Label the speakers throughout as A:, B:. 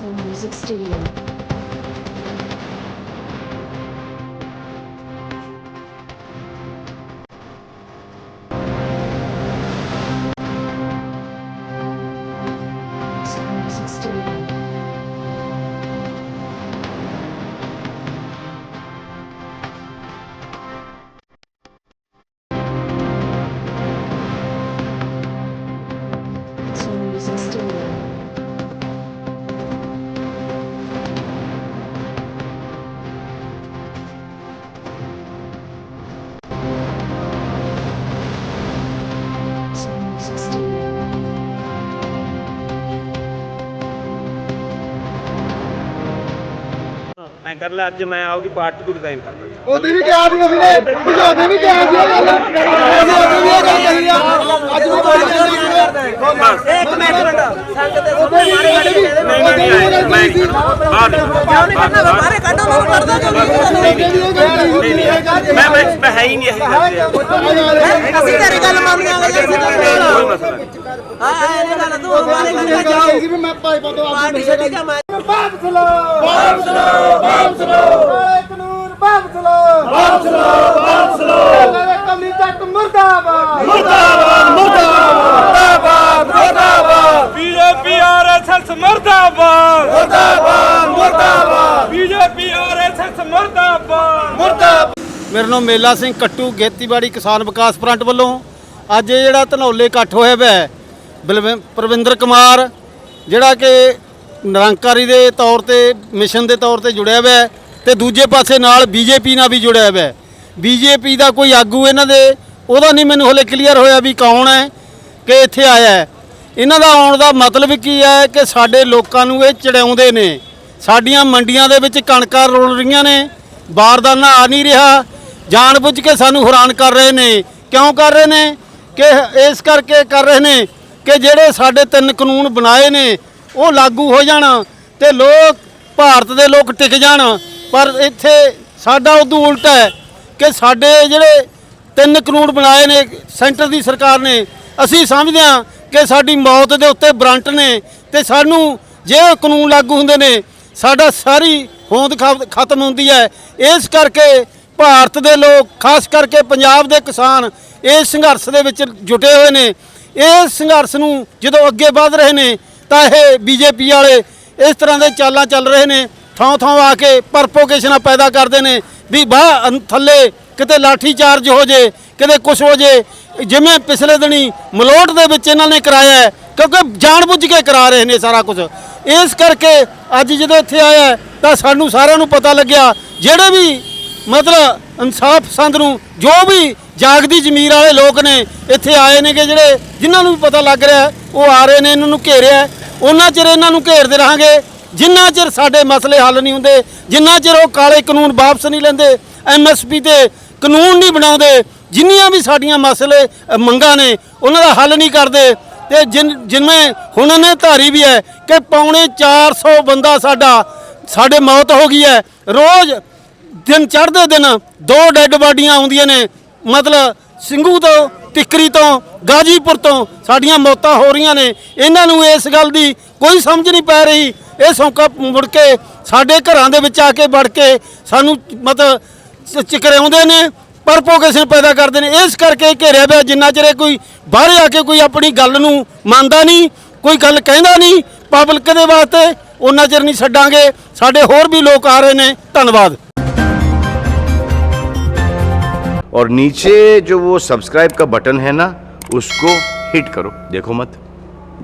A: Music Studio.
B: ਮੈਂ ਕਰ ਲਿਆ ਅੱਜ ਮੈਂ ਆਉਗੀ ਪਾਰਟ 2 ਡਿਜ਼ਾਈਨ ਕਰਦਾ
C: ਉਹਦੇ ਵੀ ਕਿਹਾ ਸੀ ਅਸੀਂ ਨੇ ਬੁਝਾਉਂਦੇ ਵੀ ਕਿਹਾ ਸੀ ਗੱਲ ਅਸੀਂ ਉਹਦੇ ਵੀ ਇਹ ਗੱਲ ਕਹੀ ਆ ਅੱਜ ਵੀ ਕੋਈ ਨਹੀਂ
B: ਇੱਕ ਮਿੰਟ ਤੇ ਸੁਣੇ ਮਾਰੇ ਦੇ ਦੇ ਨਹੀਂ ਨਹੀਂ ਨਹੀਂ ਮੈਂ ਨਹੀਂ ਕਰਦਾ ਬਾਹਰ ਕਿਉਂ ਨਹੀਂ ਕਰਨਾ ਬਾਹਰ ਕੱਢੋ ਮੈਂ ਕਰਦਾ ਨਹੀਂ ਨਹੀਂ ਮੈਂ ਮੈਂ ਮੈਂ ਹੈ ਹੀ ਨਹੀਂ ਇਹ
D: ਅਸੀਂ ਤੇਰੀ ਗੱਲ ਮੰਨਦੇ ਆਂ ਜੀ
B: ਕੋਈ ਮਸਲਾ ਨਹੀਂ
D: ਹਾਂ ਇਹ ਗੱਲ ਤੂੰ ਹਮਾਰੇ ਘਰ ਜਾਓ
C: ਸੀ ਵੀ ਮੈਂ ਭਾਈ ਬੰਦੋ ਆਪ
D: ਪਾਰਟੀ ਛੱਡੀ ਜਾ ਮੈਂ
C: ਵਾਪਸ ਲੋ ਵਾਪਸ ਲੋ ਵਾਪਸ ਲੋ ਕਾਨੂੰਨ ਵਾਪਸ ਲੋ ਵਾਪਸ ਲੋ ਵਾਪਸ ਲੋ ਕਮੀ ਤੱਕ ਮੁਰਦਾਬਾਦ ਮੁਰਦਾਬਾਦ ਮੁਰਦਾਬਾਦ ਮੁਰਦਾਬਾਦ
B: ਬੀਜੇਪੀ ਆਰਐਸਐਸ ਮਰਦਾਬਾਦ
C: ਮੁਰਦਾਬਾਦ ਮੁਰਦਾਬਾਦ
B: ਬੀਜੇਪੀ ਆਰਐਸਐਸ ਮਰਦਾਬਾਦ
C: ਮੁਰਦਾਬਾਦ
E: ਮੇਰਾ ਨਾਮ ਮੇਲਾ ਸਿੰਘ ਕੱਟੂ, ਖੇਤੀਬਾੜੀ ਕਿਸਾਨ ਵਿਕਾਸ ਫਰੰਟ ਵੱਲੋਂ। ਅੱਜ ਇਹ ਜਿਹੜਾ ਧਨੌਲੇ ਇਕੱਠ ਹੋਇਆ ਹੋਇਆ ਹੈ, ਬਲਵਿੰ- ਪ੍ਰਵਿੰਦਰ ਕੁਮਾਰ, ਜਿਹੜਾ ਕਿ ਨਿਰੰਕਾਰੀ ਦੇ ਤੌਰ ਤੇ, ਮਿਸ਼ਨ ਦੇ ਤੌਰ ਤੇ ਜੁੜਿਆ ਹੋਇਆ ਹੈ ਤੇ ਦੂਜੇ ਪਾਸੇ ਨਾਲ ਬੀਜੇਪੀ ਨਾਲ ਵੀ ਜੁੜਿਆ ਹੋਇਆ ਹੈ। ਬੀਜੇਪੀ ਦਾ ਕੋਈ ਆਗੂ ਇਹਨਾਂ ਦੇ, ਉਹਦਾ ਨਹੀਂ ਮੈਨੂੰ ਹਲੇ ਕਲੀਅਰ ਹੋਇਆ ਵੀ ਕੌਣ ਹੈ, ਕਿ ਇੱਥੇ ਆਇਆ ਹੈ। ਇਹਨਾਂ ਦਾ ਆਉਣ ਦਾ ਮਤਲਬ ਕੀ ਹੈ ਕਿ ਸਾਡੇ ਲੋਕਾਂ ਨੂੰ ਇਹ ਚੜਾਉਂਦੇ ਨੇ। ਸਾਡੀਆਂ ਮੰਡੀਆਂ ਦੇ ਵਿੱਚ ਕਣਕਾਂ ਰੁਲ ਰਹੀਆਂ ਨੇ, ਬਾਰਦਾਨਾ ਆ ਨਹੀਂ ਰਿਹਾ ਜਾਣਬੁੱਝ ਕੇ ਸਾਨੂੰ ਹੈਰਾਨ ਕਰ ਰਹੇ ਨੇ। ਕਿਉਂ ਕਰ ਰਹੇ ਨੇ? ਕਿ ਇਸ ਕਰਕੇ ਕਰ ਰਹੇ ਨੇ ਕਿ ਜਿਹੜੇ ਸਾਡੇ ਤਿੰਨ ਕਾਨੂੰਨ ਬਣਾਏ ਨੇ, ਉਹ ਲਾਗੂ ਹੋ ਜਾਣ ਤੇ ਲੋਕ, ਭਾਰਤ ਦੇ ਲੋਕ ਟਿਕ ਜਾਣ। ਪਰ ਇੱਥੇ ਸਾਡਾ ਉਦੋਂ ਉਲਟਾ ਹੈ ਕਿ ਸਾਡੇ ਜਿਹੜੇ ਤਿੰਨ ਕਾਨੂੰਨ ਬਣਾਏ ਨੇ, ਸੈਂਟਰ ਦੀ ਸਰਕਾਰ ਨੇ, ਅਸੀਂ ਸਮਝਦੇ ਹਾਂ ਕਿ ਸਾਡੀ ਮੌਤ ਦੇ ਉੱਤੇ ਬਰੰਟ ਨੇ ਤੇ ਸਾਨੂੰ ਜੇ ਕਾਨੂੰਨ ਲਾਗੂ ਹੁੰਦੇ ਨੇ, ਸਾਡਾ ਸਾਰੀ ਹੋਂਦ ਖ- ਖਤਮ ਹੁੰਦੀ ਹੈ। ਇਸ ਕਰਕੇ ਭਾਰਤ ਦੇ ਲੋਕ ਖਾਸ ਕਰਕੇ ਪੰਜਾਬ ਦੇ ਕਿਸਾਨ ਇਸ ਸੰਘਰਸ਼ ਦੇ ਵਿੱਚ ਜੁਟੇ ਹੋਏ ਨੇ। ਇਸ ਸੰਘਰਸ਼ ਨੂੰ ਜਦੋਂ ਅੱਗੇ ਵਧ ਰਹੇ ਨੇ ਤਾਂ ਇਹ ਬੀਜੇਪੀ ਵਾਲੇ ਇਸ ਤਰ੍ਹਾਂ ਦੇ ਚਾਲਾਂ ਚੱਲ ਰਹੇ ਨੇ। ਥਾਂ ਥਾਂ ਆ ਕੇ ਪਰਪੋਕੇਸ਼ਨਾਂ ਪੈਦਾ ਕਰਦੇ ਨੇ ਵੀ ਬਾਹ ਥੱਲੇ ਕਿਤੇ ਲਾਠੀ ਚਾਰਜ ਹੋ ਜੇ ਕਿਤੇ ਕੁਝ ਹੋ ਜੇ। ਜਿਵੇਂ ਪਿਛਲੇ ਦਿਨੀ ਮਲੋਟ ਦੇ ਵਿੱਚ ਇਹਨਾਂ ਨੇ ਕਰਾਇਆ ਹੈ, ਕਿਉਂਕਿ ਜਾਣਬੁੱਝ ਕੇ ਕਰਾ ਰਹੇ ਨੇ ਸਾਰਾ ਕੁਝ ਇਸ ਕਰਕੇ ਅੱਜ ਜਦੋਂ ਇੱਥੇ ਆਇਆ ਤਾਂ ਸਾਨੂੰ ਸਾਰਿਆਂ ਨੂੰ ਪਤਾ ਲੱਗਿਆ ਜਿਹੜੇ ਵੀ ਮਤਲਬ ਇਨਸਾਫ ਪਸੰਦ ਨੂੰ ਜੋ ਵੀ ਜਾਗਦੀ ਜ਼ਮੀਰ ਵਾਲੇ ਲੋਕ ਨੇ ਇੱਥੇ ਆਏ ਨੇ ਕਿ ਜਿਹੜੇ ਜਿਨ੍ਹਾਂ ਨੂੰ ਵੀ ਪਤਾ ਲੱਗ ਰਿਹਾ ਉਹ ਆ ਰਹੇ ਨੇ, ਇਹਨਾਂ ਨੂੰ ਘੇਰਿਆ ਉਹਨਾਂ ਚਿਰ ਇਹਨਾਂ ਨੂੰ ਘੇਰਦੇ ਰਹਾਂਗੇ। ਜਿੰਨਾ ਚਿਰ ਸਾਡੇ ਮਸਲੇ ਹੱਲ ਨਹੀਂ ਹੁੰਦੇ, ਜਿੰਨਾ ਚਿਰ ਉਹ ਕਾਲੇ ਕਾਨੂੰਨ ਵਾਪਸ ਨਹੀਂ ਲੈਂਦੇ ਐਮਐਸਪੀ ਤੇ ਕਾਨੂੰਨ ਨਹੀਂ ਬਣਾਉਂਦੇ, ਜਿੰਨੀਆਂ ਵੀ ਸਾਡੀਆਂ ਮਸਲੇ ਮੰਗਾਂ ਨੇ, ਉਹਨਾਂ ਦਾ ਹੱਲ ਨਹੀਂ ਕਰਦੇ। ਤੇ ਜਿਨ ਜਿਨਵੇਂ ਹੁਣ ਨੇ ਧਾਰੀ ਵੀ ਹੈ ਕਿ ਪੌਣੇ 400 ਬੰਦਾ ਸਾਡਾ, ਸਾਡੇ ਮੌਤ ਹੋ ਗਈ ਹੈ। ਰੋਜ਼ ਦਿਨ ਚੜ੍ਹਦੇ ਦਿਨ ਦੋ ਡੈੱਡ ਬਾਡੀਆਂ ਆਉਂਦੀਆਂ ਨੇ, ਮਤਲਬ ਸਿੰਘੂ ਤੋਂ ਟਿੱਕਰੀ ਤੋਂ, ਗਾਜੀਪੁਰ ਤੋਂ ਸਾਡੀਆਂ ਮੌਤਾਂ ਹੋ ਰਹੀਆਂ ਨੇ। ਇਹਨਾਂ ਨੂੰ ਇਸ ਗੱਲ ਦੀ ਕੋਈ ਸਮਝ ਨਹੀਂ ਪੈ ਰਹੀ। ਇਹ ਸੌਂਕਾ ਮੁੜ ਕੇ ਸਾਡੇ ਘਰਾਂ ਦੇ ਵਿੱਚ ਆ ਕੇ ਵੜ ਕੇ ਸਾਨੂੰ ਮਤਲਬ ਚ- ਚਕਰਾਉਂਦੇ ਨੇ ਪਰਪੋਕੇਸ਼ਨ ਪੈਦਾ ਕਰਦੇ ਨੇ। ਇਸ ਕਰਕੇ ਘੇਰਿਆ ਪਿਆ ਜਿੰਨਾ ਚਿਰ ਕੋਈ ਬਾਹਰ ਆ ਕੇ ਕੋਈ ਆਪਣੀ ਗੱਲ ਨੂੰ ਮੰਨਦਾ ਨਹੀਂ, ਕੋਈ ਗੱਲ ਕਹਿੰਦਾ ਨਹੀਂ ਪਬਲਿਕ ਦੇ ਵਾਸਤੇ ਉਹਨਾਂ ਚਿਰ ਨਹੀਂ ਛੱਡਾਂਗੇ। ਸਾਡੇ ਹੋਰ ਵੀ ਲੋਕ ਆ ਰਹੇ ਨੇ। ਧੰਨਵਾਦ।
F: और नीचे जो वो सब्सक्राइब का बटन है ना उसको हिट करो देखो मत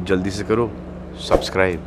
F: जल्दी से करो सब्सक्राइब